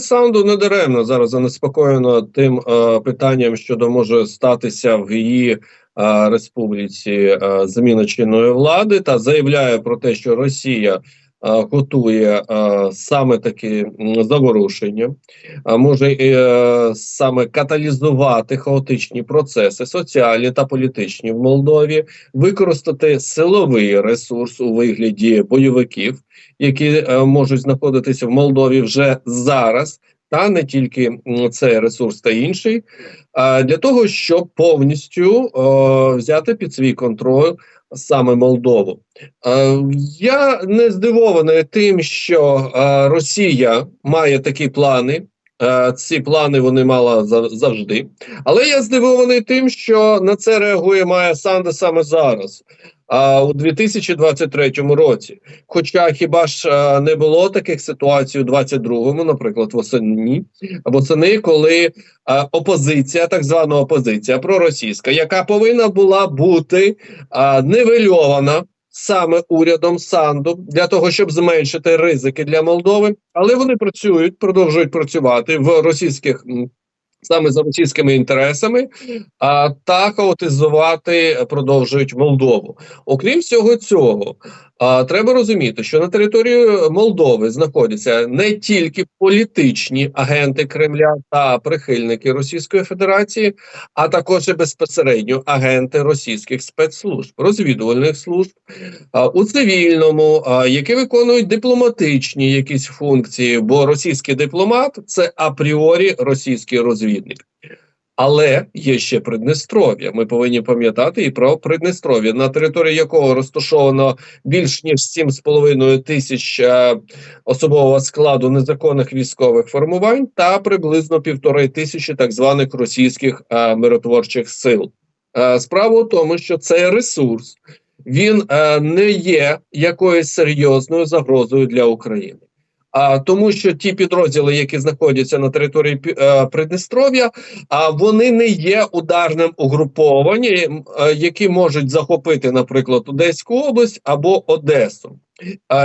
Санду не даремно зараз занеспокоєно тим е, питанням, що може статися в її е, республіці е, зміна чинної влади, та заявляє про те, що Росія готує е, саме такі заворушення, може е, саме каталізувати хаотичні процеси, соціальні та політичні в Молдові, використати силовий ресурс у вигляді бойовиків які е, можуть знаходитися в Молдові вже зараз, та не тільки цей ресурс та інший, для того, щоб повністю е, взяти під свій контроль саме Молдову. Е, я не здивований тим, що е, Росія має такі плани. Е, Ці плани вони мала завжди, але я здивований тим, що на це реагує Майя Санде саме зараз, а у 2023 році. Хоча хіба ж е, не було таких ситуацій у 22-му, наприклад, восени, восени, коли е, опозиція, так звана опозиція проросійська, яка повинна була бути е, нивельована саме урядом Санду для того, щоб зменшити ризики для Молдови, але вони працюють, продовжують працювати в російських. Саме за російськими інтересами, а та хаотизувати продовжують Молдову. Окрім всього цього, а, треба розуміти, що на території Молдови знаходяться не тільки політичні агенти Кремля та прихильники Російської Федерації, а також і безпосередньо агенти російських спецслужб, розвідувальних служб а, у цивільному, а, які виконують дипломатичні якісь функції, бо російський дипломат це апріорі російський розвідник. Але є ще Приднестров'я. Ми повинні пам'ятати і про Приднестров'я, на території якого розташовано більш ніж 7,5 тисяч е, особового складу незаконних військових формувань та приблизно півтори тисячі так званих російських е, миротворчих сил. Е, справа у тому, що цей ресурс він не є якоюсь серйозною загрозою для України. А тому, що ті підрозділи, які знаходяться на території е, Приднестров'я, а вони не є ударним угрупованням, е, які можуть захопити, наприклад, Одеську область або Одесу.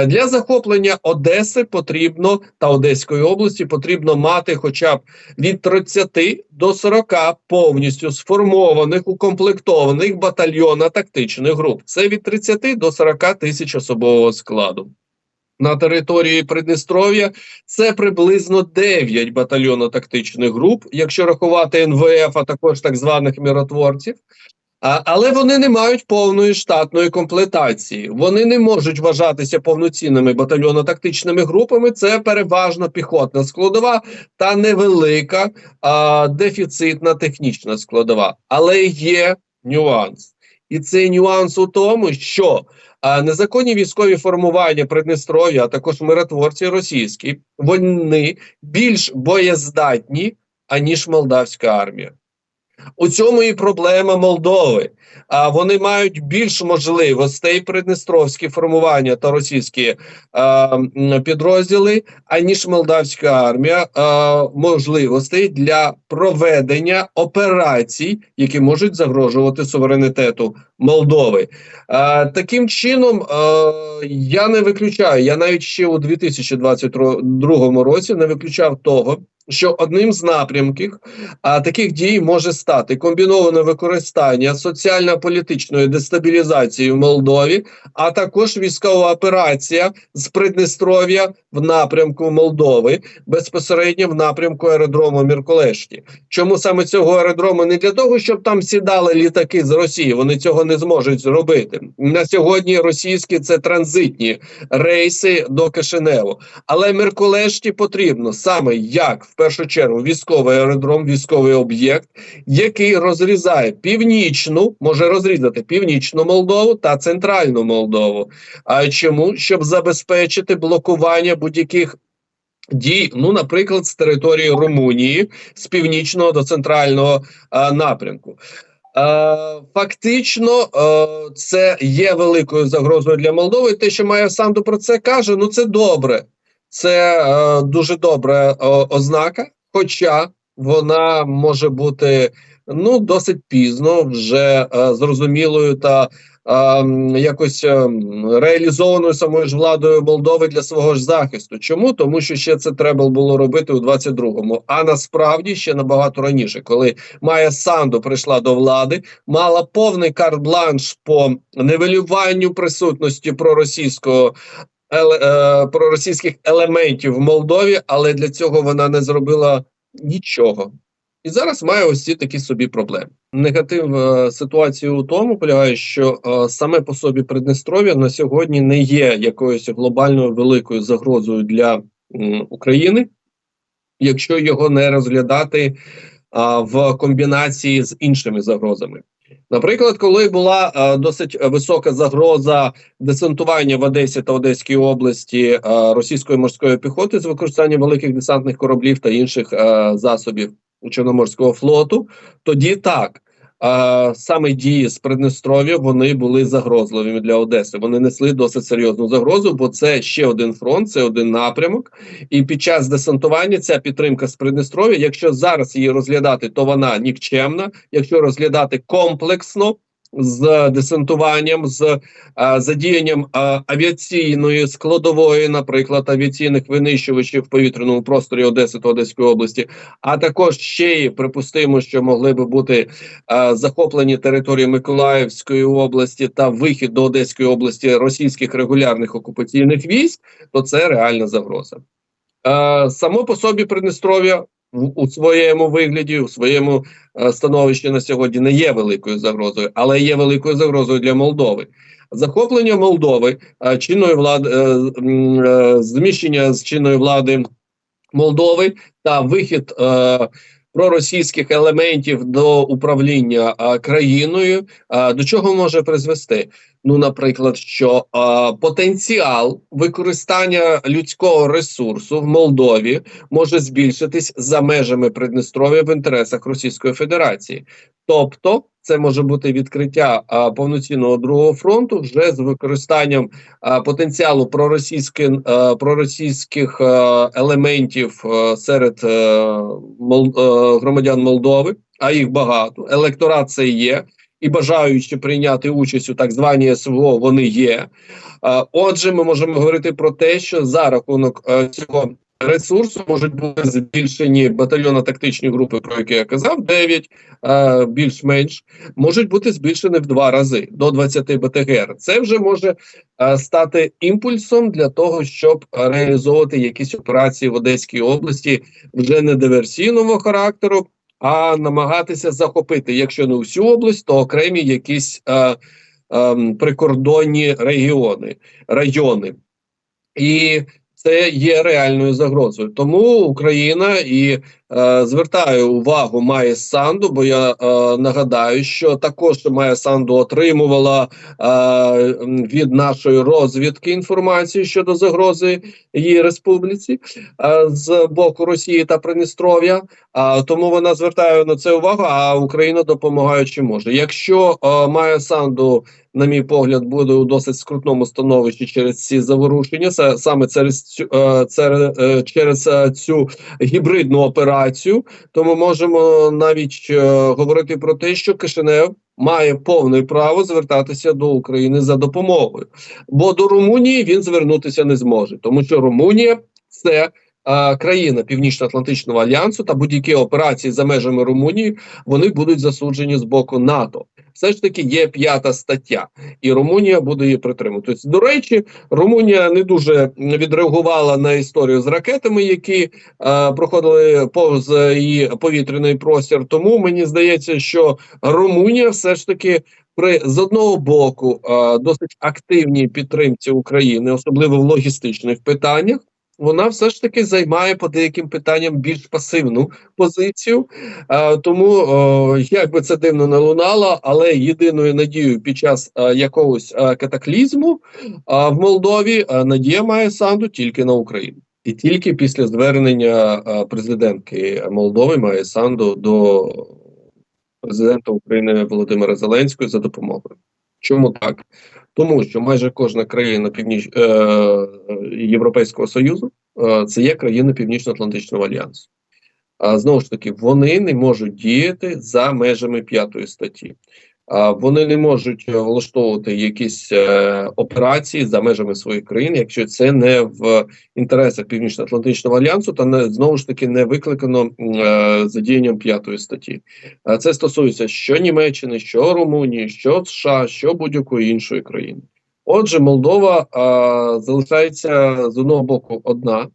Для захоплення Одеси потрібно та Одеської області потрібно мати хоча б від 30 до 40 повністю сформованих укомплектованих батальйона тактичних груп. Це від 30 до 40 тисяч особового складу. На території Придністров'я це приблизно 9 батальйонно-тактичних груп, якщо рахувати НВФ, а також так званих миротворців. А, але вони не мають повної штатної комплектації. Вони не можуть вважатися повноцінними батальйонно-тактичними групами. Це переважно піхотна складова та невелика а, дефіцитна технічна складова. Але є нюанс. І цей нюанс у тому, що а, незаконні військові формування Придністров'я, а також миротворці російські, вони більш боєздатні, аніж молдавська армія. У цьому і проблема Молдови. А вони мають більш можливостей придністровські формування та російські м, підрозділи, аніж молдавська армія, а, можливостей для проведення операцій, які можуть загрожувати суверенітету Молдови. А, таким чином, а, я не виключаю. Я навіть ще у 2022 році не виключав того. Що одним з напрямків а, таких дій може стати комбіноване використання соціально-політичної дестабілізації в Молдові, а також військова операція з Придністров'я в напрямку Молдови, безпосередньо в напрямку аеродрому Мірколешті. Чому саме цього аеродрому? Не для того, щоб там сідали літаки з Росії. Вони цього не зможуть зробити. На сьогодні російські це транзитні рейси до Кишиневу. Але Мірколешті потрібно саме як в першу чергу військовий аеродром, військовий об'єкт, який розрізає північну, може розрізати північну Молдову та центральну Молдову. А чому? Щоб забезпечити блокування будь-яких. Дій, ну, наприклад, з території Румунії з північного до центрального а, напрямку. Е, фактично, е, це є великою загрозою для Молдови. Те, що Майя Санду про це каже, ну це добре. Це е, дуже добра ознака, хоча вона може бути ну досить пізно, вже зрозумілою та якось ем, реалізованою самою ж владою Молдови для свого ж захисту. Чому? Тому що ще це треба було робити у 22-му, а насправді ще набагато раніше, коли Майя Санду прийшла до влади, мала повний карт-бланш по нивелюванню присутності проросійського е, проросійських елементів в Молдові, але для цього вона не зробила нічого. І зараз має ось ці такі собі проблеми. Негатив е, ситуації у тому полягає, що е, саме по собі Приднестров'я на сьогодні не є якоюсь глобальною великою загрозою для м, України, якщо його не розглядати е, в комбінації з іншими загрозами. Наприклад, коли була а, досить висока загроза десантування в Одесі та Одеській області а, російської морської піхоти з використанням великих десантних кораблів та інших а, засобів Чорноморського флоту, тоді так. Саме дії з Приднестров'я вони були загрозливими для Одеси. Вони несли досить серйозну загрозу, бо це ще один фронт, це один напрямок. І під час десантування ця підтримка з Приднестров'я, якщо зараз її розглядати, то вона нікчемна. Якщо розглядати комплексно з десантуванням, з а, задіянням а, авіаційної складової, наприклад, авіаційних винищувачів в повітряному просторі Одеси та Одеської області, а також ще й припустимо, що могли би бути а, захоплені території Миколаївської області та вихід до Одеської області російських регулярних окупаційних військ, то це реальна загроза. Е, само по собі Приднестров'я в- у своєму вигляді, у своєму е, становищі на сьогодні не є великою загрозою, але є великою загрозою для Молдови. Захоплення Молдови е, чинної влади, е, зміщення з чинної влади Молдови та вихід проросійських елементів до управління а, країною. а, до чого може призвести? Ну, наприклад, що а, потенціал використання людського ресурсу в Молдові може збільшитись за межами Придністров'я в інтересах Російської Федерації. Тобто, це може бути відкриття а, повноцінного другого фронту вже з використанням а, потенціалу проросійських, а, проросійських а, елементів а, серед а, мол, а, громадян Молдови, а їх багато. Електорат це є. І бажаючи прийняти участь у так званій СВО, вони є. Отже, ми можемо говорити про те, що за рахунок е, цього ресурсу можуть бути збільшені батальйонно-тактичні групи, про які я казав, 9, е, більш-менш, можуть бути збільшені в два рази до 20 БТГР. Це вже може стати імпульсом для того, щоб реалізовувати якісь операції в Одеській області вже не диверсійного характеру, а намагатися захопити, якщо не всю область, то окремі якісь е, е, прикордонні регіони, райони. І це є реальною загрозою. Тому Україна і е, звертає увагу Майя Санду, бо я е, нагадаю, що також Майя Санду отримувала е, від нашої розвідки інформацію щодо загрози її республіці е, з боку Росії та Придністров'я. А тому вона звертає на це увагу. А Україна допомагає чи може. Якщо е, Майя Санду на мій погляд, буде у досить скрутному становищі через ці заворушення, це саме через цю е, це, е, через е, цю гібридну операцію, то ми можемо навіть е, говорити про те, що Кишинев має повне право звертатися до України за допомогою, бо до Румунії він звернутися не зможе, тому що Румунія це. е, Країна Північно-Атлантичного альянсу та будь-які операції за межами Румунії вони будуть засуджені з боку НАТО все ж таки є п'ята стаття, і Румунія буде її притримуватися. До речі, Румунія не дуже відреагувала на історію з ракетами, які е, проходили повз її повітряний простір. Тому мені здається, що Румунія все ж таки. При з одного боку е, досить активній підтримці України, особливо в логістичних питаннях, вона все ж таки займає по деяким питанням більш пасивну позицію. Е, тому, е, як би це дивно не лунало, але єдиною надією під час е, якогось е, катаклізму е, в Молдові е, надія має санду тільки на Україну. І тільки після звернення е, президентки Молдови має санду до президента України Володимира Зеленського за допомогою. Чому так? Тому що майже кожна країна Північ е, Європейського Союзу е, це є країни Північно-Атлантичного альянсу. А знову ж таки, вони не можуть діяти за межами п'ятої статті. Вони не можуть е, влаштовувати якісь е, операції за межами своїх країн, якщо це не в інтересах Північно-Атлантичного альянсу, та не знову ж таки не викликано е, задіянням п'ятої статті. Це стосується що Німеччини, що Румунії, що США, що будь-якої іншої країни. Отже, Молдова а, залишається з одного боку одна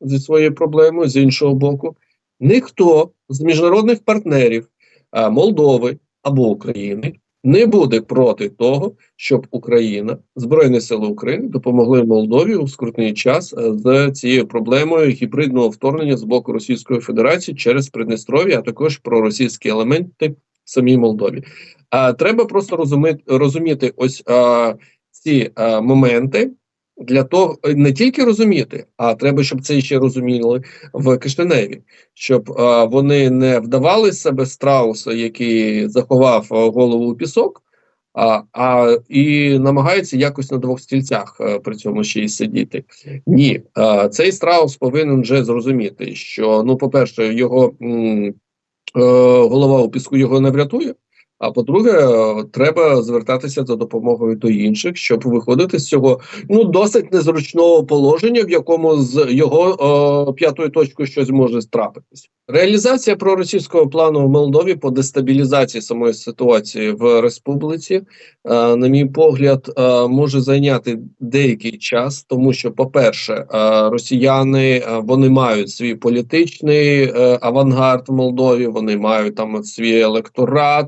зі своєю проблемою, з іншого боку, ніхто з міжнародних партнерів а, Молдови або України не буде проти того, щоб Україна, Збройні Сили України допомогли Молдові у скрутний час е, з цією проблемою гібридного вторгнення з боку Російської Федерації через Придністров'я, а також проросійські елементи в самій Молдові. А треба просто розуміти, розуміти ось а, ці а, моменти для того, не тільки розуміти, а треба, щоб це ще розуміли в Кишиневі, щоб а, вони не вдавали себе страуса, який заховав голову у пісок. А, а і намагається якось на двох стільцях а, при цьому ще й сидіти. Ні, а, цей страус повинен вже зрозуміти, що ну, по-перше, його м, е, голова у піску його не врятує. А по-друге, е, треба звертатися за допомогою до інших, щоб виходити з цього ну досить незручного положення, в якому з його о, п'ятою точкою щось може трапитись. Реалізація проросійського плану в Молдові по дестабілізації самої ситуації в республіці, е, на мій погляд, е, може зайняти деякий час, тому що, по-перше, е, росіяни вони мають свій політичний авангард в Молдові, вони мають там свій електорат.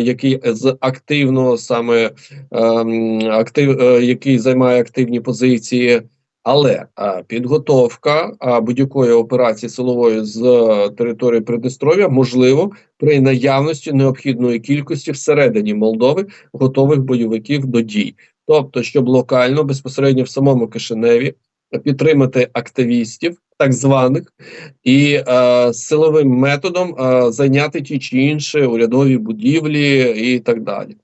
Який з активно саме ем, актив, який займає активні позиції. Але підготовка будь-якої операції силової з е, території Придністров'я можливо при наявності необхідної кількості всередині Молдови готових бойовиків до дій, тобто, щоб локально безпосередньо в самому Кишиневі підтримати активістів, так званих, і е, силовим методом е, зайняти ті чи інші урядові будівлі і так далі.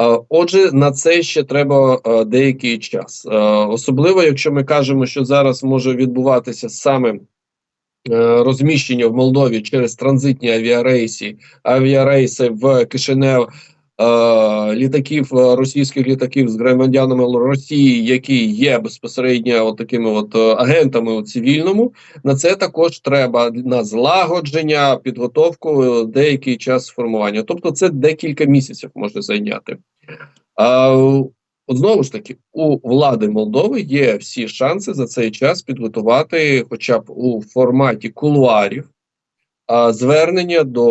Е, отже, на це ще треба е, деякий час, е, особливо якщо ми кажемо, що зараз може відбуватися саме. е, Розміщення в Молдові через транзитні авіарейси, авіарейси в Кишинев літаків е, російських літаків з громадянами Росії, які є безпосередньо от такими от е, агентами у цивільному. На це також треба на злагодження, підготовку е, деякий час формування. Тобто, це декілька місяців може зайняти. А, От знову ж таки, у влади Молдови є всі шанси за цей час підготувати, хоча б у форматі кулуарів, звернення до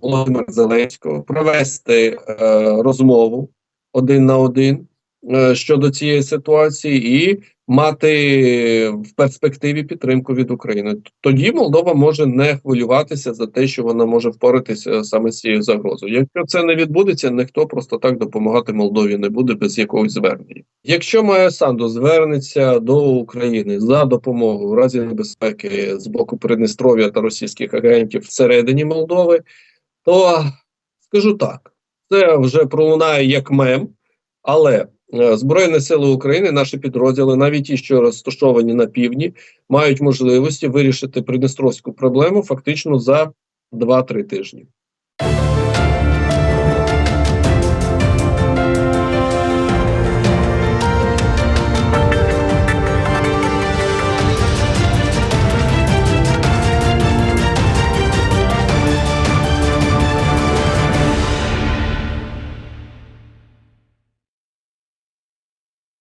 Володимира Зеленського, провести е, розмову один на один е, щодо цієї ситуації, і мати в перспективі підтримку від України. Тоді Молдова може не хвилюватися за те, що вона може впоратися саме з цією загрозою. Якщо це не відбудеться, ніхто просто так допомагати Молдові не буде без якогось звернення. Якщо Майя Санду звернеться до України за допомогою в разі небезпеки з боку Придністров'я та російських агентів всередині Молдови, то скажу так, це вже пролунає як мем, але Збройні сили України, наші підрозділи, навіть ті, що розташовані на півдні, мають можливості вирішити придністровську проблему фактично за 2-3 тижні.